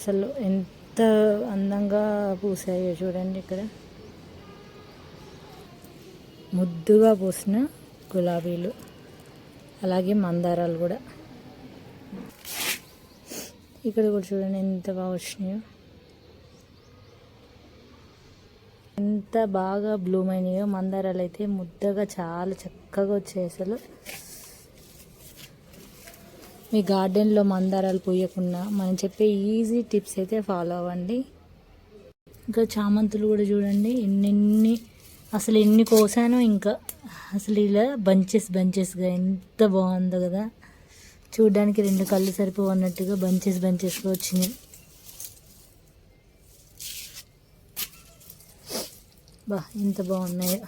అసలు ఎంత అందంగా పూసాయో చూడండి ఇక్కడ. ముద్దుగా పూసిన గులాబీలు అలాగే మందారాలు కూడా. ఇక్కడ కూడా చూడండి ఎంత బాగా వచ్చినాయో. ఎంత బాగా బ్లూమ్ అయినాయో. మందారాలు అయితే ముద్దగా చాలా చక్కగా వచ్చాయి అసలు. మీ గార్డెన్లో మందారాలు పూయకుండా మనం చెప్పే ఈజీ టిప్స్ అయితే ఫాలో అవ్వండి. ఇంకా చామంతులు కూడా చూడండి ఎన్నెన్ని అసలు ఎన్ని కోసానో ఇంకా. అసలు ఇలా బంచెస్ బంచెస్గా ఎంత బాగుందో కదా. చూడడానికి రెండు కళ్ళు సరిపోవన్నట్టుగా బంచెస్ బంచెస్గా వచ్చినాయి. బా ఎంత బాగున్నాయో.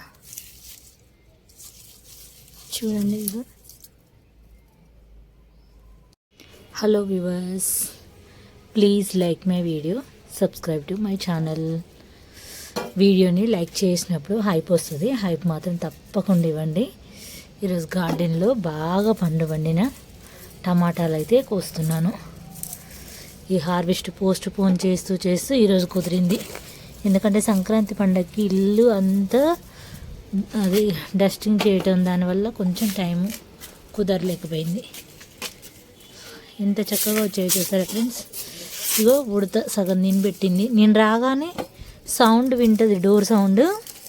చూడండి ఇది hello viewers please like my video subscribe to my channel వీడియోని లైక్ చేసినప్పుడు హైప్ వస్తుంది. హైప్ మాత్రం తప్పకుండా ఇవ్వండి. ఈరోజు గార్డెన్లో బాగా పండు పండిన టమాటాలు అయితే కోస్తున్నాను. ఈ హార్వెస్ట్ పోస్ట్ పోన్ చేస్తూ చేస్తూ ఈరోజు కుదిరింది. ఎందుకంటే సంక్రాంతి పండగకి ఇల్లు అంతా అది డస్టింగ్ చేయటం దానివల్ల కొంచెం టైం కుదరలేకపోయింది. ఎంత చక్కగా వచ్చాయో చూసారా ఫ్రెండ్స్? ఇగో ఉడత సగం నేను పెట్టింది. నేను రాగానే సౌండ్ వింటుంది డోర్ సౌండ్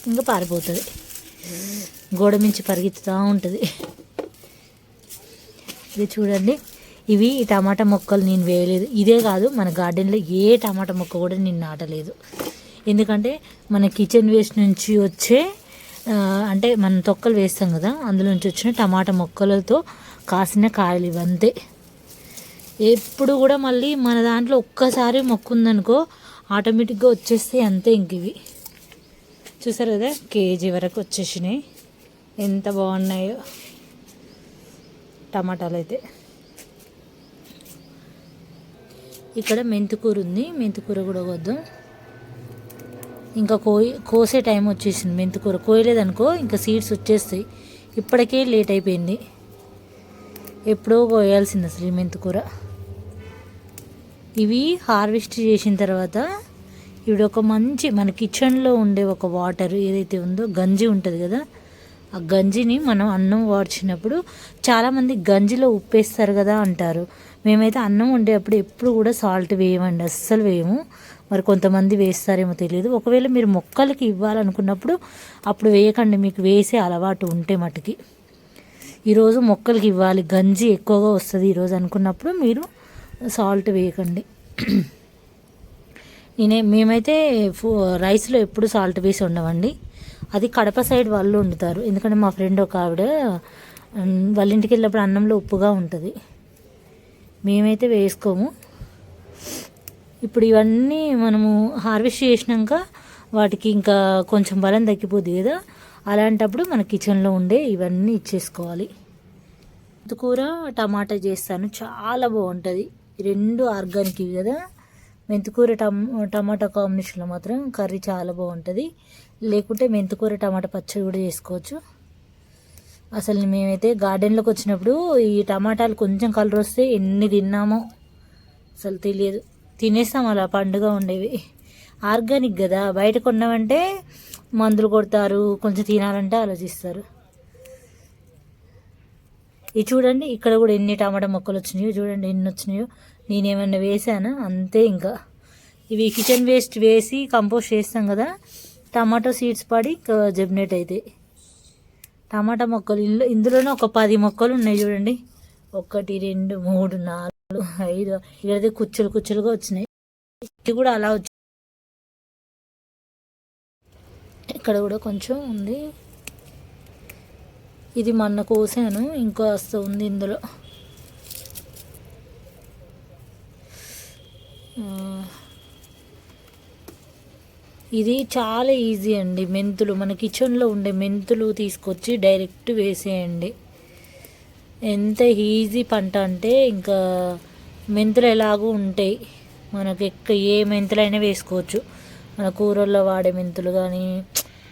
ఇంకా పారిపోతుంది. గోడ మించి పరిగెత్తుతూ ఉంటుంది. ఇది చూడండి. ఇవి ఈ టమాటా మొక్కలు నేను వేయలేదు. ఇదే కాదు మన గార్డెన్లో ఏ టమాటా మొక్క కూడా నేను నాటలేదు. ఎందుకంటే మన కిచెన్ వేస్ట్ నుంచి వచ్చే అంటే మనం తొక్కలు వేస్తాం కదా అందులో నుంచి వచ్చిన టమాటా మొక్కలతో కాసిన కాయలు ఇవంతే. ఎప్పుడు కూడా మళ్ళీ మన దాంట్లో ఒక్కసారి మొక్కుందనుకో ఆటోమేటిక్గా వచ్చేస్తాయి అంతే ఇంక ఇవి. చూసారు కదా? కేజీ వరకు వచ్చేసినాయి. ఎంత బాగున్నాయో టమాటాలు అయితే. ఇక్కడ మెంతికూర ఉంది. మెంతికూర కూడా వద్దాం. ఇంకా కోయి కోసే టైం వచ్చేసింది మెంతికూర. కోయలేదనుకో ఇంకా సీడ్స్ వచ్చేస్తాయి. ఇప్పటికే లేట్ అయిపోయింది. ఎప్పుడో పోయాల్సింది అసలు ఈ మెంతికూర ఇవి హార్వెస్ట్ చేసిన తర్వాత ఇవి ఒక మంచి మన కిచెన్లో ఉండే ఒక వాటర్ ఏదైతే ఉందో గంజి ఉంటుంది కదా ఆ గంజిని మనం అన్నం వాడ్చినప్పుడు చాలామంది గంజిలో ఉప్పేస్తారు కదా అంటారు. మేమైతే అన్నం వండేటప్పుడు ఎప్పుడు కూడా సాల్ట్ వేయమండి అస్సలు వేయము. మరి కొంతమంది వేస్తారేమో తెలియదు. ఒకవేళ మీరు మొక్కలకి ఇవ్వాలనుకున్నప్పుడు అప్పుడు వేయకండి మీకు వేసే అలవాటు ఉంటే మటుకి. ఈరోజు మొక్కలకి ఇవ్వాలి. గంజి ఎక్కువగా వస్తుంది ఈరోజు అనుకున్నప్పుడు మీరు సాల్ట్ వేయకండి. నేనే మేమైతే ఫు- రైస్లో ఎప్పుడు సాల్ట్ వేసి ఉండవండి అది కడప సైడ్ వాళ్ళు వండుతారు. ఎందుకంటే మా ఫ్రెండ్ ఒక ఆవిడ వాళ్ళ ఇంటికి వెళ్ళినప్పుడు అన్నంలో ఉప్పుగా ఉంటుంది. మేమైతే వేసుకోము. ఇప్పుడు ఇవన్నీ మనము హార్వెస్ట్ చేసినాక వాటికి ఇంకా కొంచెం బలం తగ్గిపోద్ది కదా. అలాంటప్పుడు మన కిచెన్లో ఉండే ఇవన్నీ ఇచ్చేసుకోవాలి. మెంతికూర టమాటా చేస్తాను. చాలా బాగుంటుంది. ఈ రెండు ఆర్గానిక్ ఇవి కదా. మెంతికూర టమ టమాటా కాంబినేషన్లో మాత్రం కర్రీ చాలా బాగుంటుంది. లేకుంటే మెంతికూర టమాటా పచ్చడి కూడా చేసుకోవచ్చు. అసలు మేమైతే గార్డెన్లోకి వచ్చినప్పుడు ఈ టమాటాలు కొంచెం కలర్ వస్తే ఎన్ని తిన్నామో అసలు తెలియదు. తినేస్తాం అలా పండుగ ఉండేవి. ఆర్గానిక్ కదా. బయట కొన్నామంటే మందులు కొడతారు కొంచెం తినాలంటే ఆలోచిస్తారు. ఇది చూడండి ఇక్కడ కూడా ఎన్ని టమాటా మొక్కలు వచ్చినాయో చూడండి ఎన్ని వచ్చినాయో. నేనేమన్నా వేసానా? అంతే ఇంకా. ఇవి కిచెన్ వేస్ట్ వేసి కంపోస్ట్ చేస్తాం కదా టమాటో సీడ్స్ పడి జెబినేట్ అయితే. అవుతాయి టమాటా మొక్కలు ఇందులో ఇందులోనే ఒక పది మొక్కలు ఉన్నాయి చూడండి. ఒకటి రెండు మూడు నాలుగు ఐదు ఇక్కడైతే కుచ్చులు కుచ్చులుగా వచ్చినాయి. ఇది కూడా అలా వచ్చి ఇక్కడ కూడా కొంచెం ఉంది. ఇది మొన్న కోసాను ఇంకో వస్తూ ఉంది ఇందులో. ఇది చాలా ఈజీ అండి మెంతులు. మన కిచెన్లో ఉండే మెంతులు తీసుకొచ్చి డైరెక్ట్ వేసేయండి. ఎంత ఈజీ పంట అంటే ఇంకా మెంతులు ఎలాగూ ఉంటాయి. మనకి ఎక్క ఏ మెంతులైనా వేసుకోవచ్చు. మన కూరల్లో వాడే మెంతులు కానీ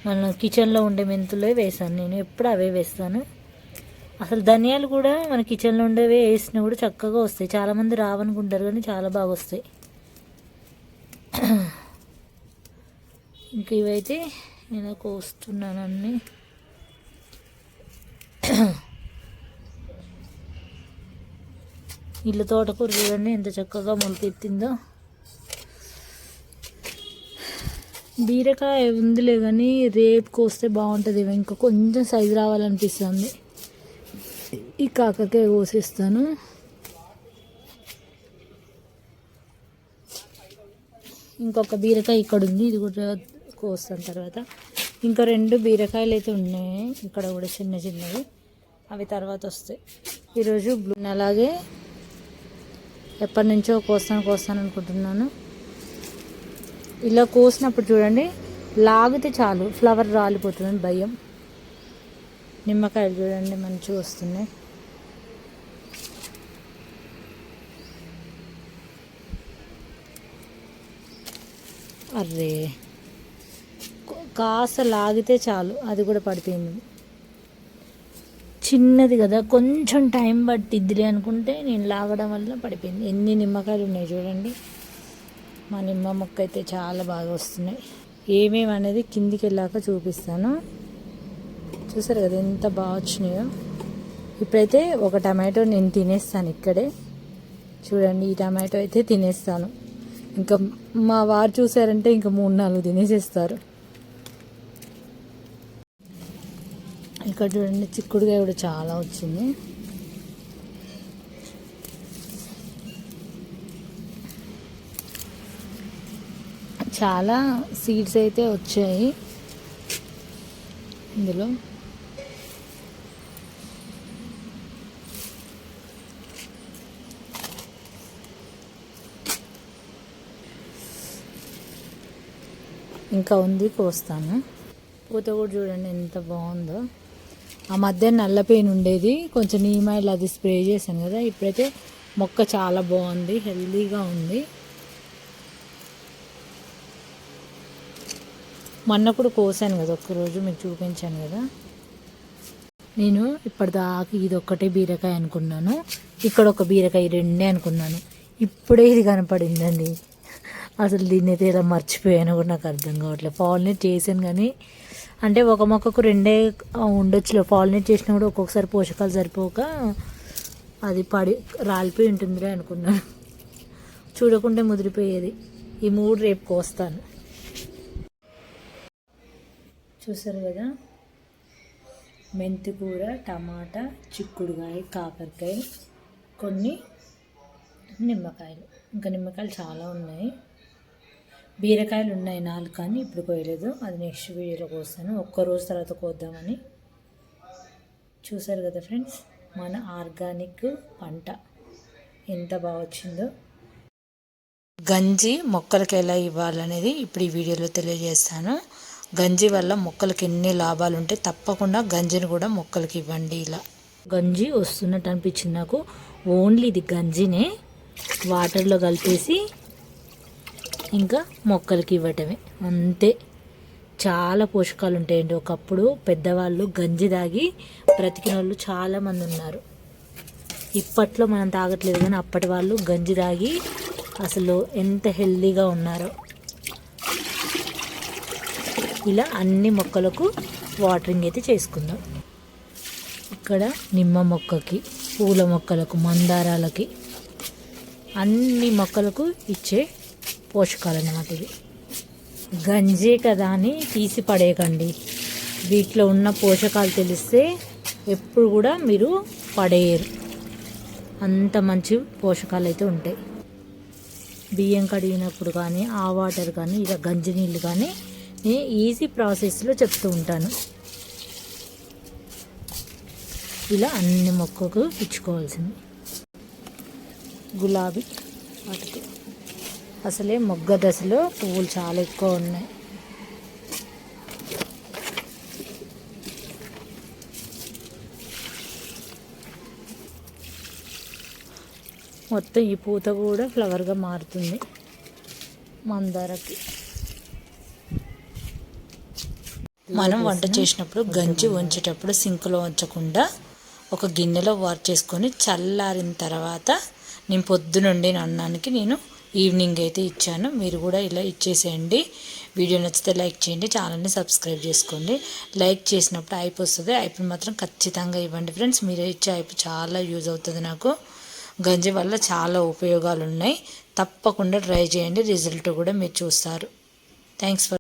మన కిచెన్లో ఉండే మెంతులే వేసాను నేను ఎప్పుడు అవే వేస్తాను. అసలు ధనియాలు కూడా మన కిచెన్లో ఉండేవే వేసినా కూడా చక్కగా వస్తాయి. చాలామంది రావనుకుంటారు కానీ చాలా బాగా వస్తాయి. ఇంక ఇవైతే నేను కోస్తున్నాను అన్నీ. ఇల్లు తోటకూర చూడండి ఎంత చక్కగా మొలకెత్తిందో. బీరకాయ ఉందిలే కానీ రేపు కోస్తే బాగుంటుంది. ఇంకా కొంచెం సైజు రావాలనిపిస్తుంది. ఈ కాకరకాయ కోసేస్తాను. ఇంకొక బీరకాయ ఇక్కడ ఉంది. ఇది కూడా కోస్తాను తర్వాత. ఇంకా రెండు బీరకాయలు అయితే ఉన్నాయి. ఇక్కడ కూడా చిన్న చిన్నవి. అవి తర్వాత వస్తాయి. ఈరోజు బ్లూ అలాగే ఎప్పటి నుంచో కోస్తాను కోస్తాను అనుకుంటున్నాను. ఇలా కోసినప్పుడు చూడండి లాగితే చాలు ఫ్లవర్ రాలిపోతుందని భయం. నిమ్మకాయలు చూడండి మంచిగా వస్తున్నాయి. అర్రే కాస్త లాగితే చాలు అది కూడా పడిపోయింది. చిన్నది కదా కొంచెం టైం పట్టిద్దిలే అనుకుంటే నేను లాగడం వల్ల పడిపోయింది. ఎన్ని నిమ్మకాయలు ఉన్నాయి చూడండి. మా నిమ్మ మొక్క అయితే చాలా బాగా వస్తున్నాయి. ఏమేమి అనేది కిందికి వెళ్ళాక చూపిస్తాను. చూసారు కదా ఎంత బాగా వచ్చినాయో. ఇప్పుడైతే ఒక టమాటో నేను తినేస్తాను ఇక్కడే. చూడండి ఈ టమాటో అయితే తినేస్తాను. ఇంకా మా వారు చూసారంటే ఇంకా మూడు నాలుగు తినేసేస్తారు. ఇక్కడ చూడండి చిక్కుడుకాయ కూడా చాలా వచ్చింది. చాలా సీడ్స్ అయితే వచ్చాయి. ఇందులో ఇంకా ఉంది కోస్తాను. పూత కూడా చూడండి ఎంత బాగుందో. ఆ మధ్య నల్ల పెయిన్ ఉండేది. కొంచెం నీమాయిల్ అది స్ప్రే చేశాను కదా. ఇప్పుడైతే మొక్క చాలా బాగుంది హెల్దీగా ఉంది. మొన్న కూడా కోసాను కదా ఒక్కరోజు మీకు చూపించాను కదా. నేను ఇప్పటిదాకా ఇది ఒక్కటే బీరకాయ అనుకున్నాను. ఇక్కడ ఒక బీరకాయ రెండే అనుకున్నాను. ఇప్పుడే ఇది కనపడిందండి. అసలు దీన్ని అయితే ఇలా మర్చిపోయాను కూడా నాకు అర్థం కావట్లేదు. పాలినేట్ చేశాను కానీ అంటే ఒక మొక్కకు రెండే ఆ, ఉండొచ్చులే. పాలినేట్ చేసినా కూడా ఒక్కొక్కసారి పోషకాలు సరిపోక అది పడి రాలిపోయి ఉంటుందిలే అనుకున్నాను. చూడకుండా ముదిరిపోయేది. ఈ మూడు రేపు కోస్తాను. చూసారు కదా? మెంతి కూర టమాటా చిక్కుడుకాయ కాకరకాయ కొన్ని నిమ్మకాయలు. ఇంకా నిమ్మకాయలు చాలా ఉన్నాయి. బీరకాయలు ఉన్నాయి నాలుగు కానీ ఇప్పుడు కోయలేదు. అది నెక్స్ట్ వీడియోలో కోస్తాను. ఒక్క రోజు తర్వాత కోద్దామని. చూసారు కదా ఫ్రెండ్స్? మన ఆర్గానిక్ పంట ఎంత బాగా వచ్చిందో. గంజి మొక్కలకి ఎలా ఇవ్వాలనేది ఇప్పుడు ఈ వీడియోలో తెలియజేస్తాను. గంజి వల్ల మొక్కలకి ఎన్ని లాభాలు ఉంటాయి తప్పకుండా గంజిని కూడా మొక్కలకి ఇవ్వండి ఇలా. గంజి వస్తున్నట్టు అనిపించింది నాకు. ఓన్లీ ఇది గంజినే. వాటర్లో కలిపేసి ఇంకా మొక్కలకి ఇవ్వటమే. అంతే. చాలా పోషకాలు ఉంటాయండి ఒకప్పుడు పెద్దవాళ్ళు గంజి తాగి బ్రతికిన వాళ్ళు చాలామంది ఉన్నారు. ఇప్పట్లో మనం తాగట్లేదు కానీ అప్పటి వాళ్ళు గంజి తాగి అసలు ఎంత హెల్దీగా ఉన్నారో. ఇలా అన్ని మొక్కలకు వాటరింగ్ అయితే చేసుకుందాం. ఇక్కడ నిమ్మ మొక్కకి పూల మొక్కలకు మందారాలకి అన్ని మొక్కలకు ఇచ్చే పోషకాలు అన్నమాట ఇవి. గంజే కదా అని తీసి పడేయకండి. వీటిలో ఉన్న పోషకాలు తెలిస్తే ఎప్పుడు కూడా మీరు పడేయరు. అంత మంచి పోషకాలు అయితే ఉంటాయి. బియ్యం కడిగినప్పుడు కానీ ఆ వాటర్ కానీ ఇలా గంజి నీళ్ళు కానీ ఈజీ ప్రాసెస్లో చెప్తూ ఉంటాను. ఇలా అన్ని మొక్కకు ఇచ్చుకోవాల్సింది. గులాబీ వాటికి అసలే మొగ్గ దశలో పువ్వులు చాలా ఎక్కువ ఉన్నాయి. మొత్తం ఈ పూత కూడా ఫ్లవర్గా మారుతుంది. మందారకి. మనం వంట చేసినప్పుడు గంజి వంచేటప్పుడు సింక్లో ఉంచకుండా ఒక గిన్నెలో వార్ చేసుకొని చల్లారిన తర్వాత నేను పొద్దునుండి అన్నానికి నేను ఈవినింగ్ అయితే ఇచ్చాను. మీరు కూడా ఇలా ఇచ్చేసేయండి. వీడియో నచ్చితే లైక్ చేయండి. ఛానల్ని సబ్స్క్రైబ్ చేసుకోండి. లైక్ చేసినప్పుడు ఐప్ వస్తుంది. ఐప్ని మాత్రం ఖచ్చితంగా ఇవ్వండి ఫ్రెండ్స్. మీరు ఇచ్చే ఐప్ చాలా యూజ్ అవుతుంది నాకు. గంజి వల్ల చాలా ఉపయోగాలు ఉన్నాయి తప్పకుండా ట్రై చేయండి. రిజల్ట్ కూడా మీరు చూస్తారు. Thanks for